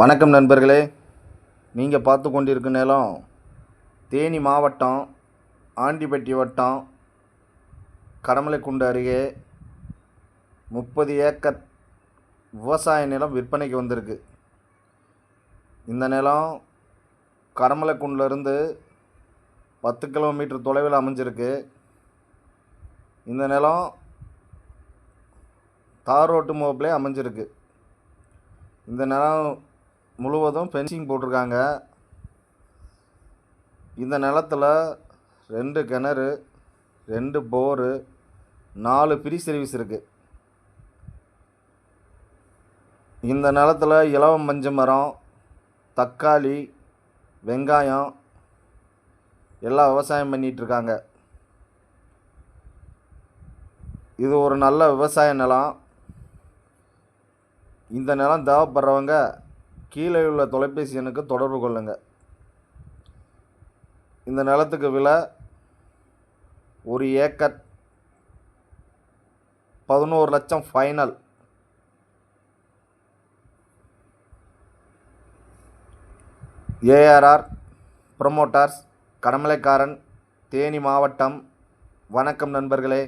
வணக்கம் நண்பர்களே. நீங்கள் பார்த்து கொண்டிருக்கும் நிலம் தேனி மாவட்டம் ஆண்டிப்பட்டி வட்டம் கடமலைக்குண்டு அருகே முப்பது ஏக்கர் விவசாய நிலம் விற்பனைக்கு வந்திருக்கு. இந்த நிலம் கடமலைக்குண்டிலிருந்து பத்து கிலோமீட்டர் தொலைவில் அமைஞ்சிருக்கு. இந்த நிலம் தார் ரோட்டு மோப்பிலே அமைஞ்சிருக்கு. இந்த நிலம் முழுவதும் ஃபென்சிங் போட்டிருக்காங்க. இந்த நிலத்தில் ரெண்டு கிணறு ரெண்டு போரு நாலு ஃப்ரீ சர்வீஸ் இருக்குது இந்த நிலத்தில் இலவம் மஞ்ச மரம் தக்காளி வெங்காயம் எல்லாம் விவசாயம் பண்ணிகிட்ருக்காங்க இது ஒரு நல்ல விவசாய நிலம். இந்த நிலம் தேவைப்படுறவங்க கீழே உள்ள தொலைபேசி எண்ணுக்கு தொடர்பு கொள்ளுங்கள் இந்த நிலத்துக்கு விலை ஒரு ஏக்கர் பதினோரு லட்சம் final A R R promoters கடமலைக்காரன் Theni மாவட்டம். வணக்கம் நண்பர்களே.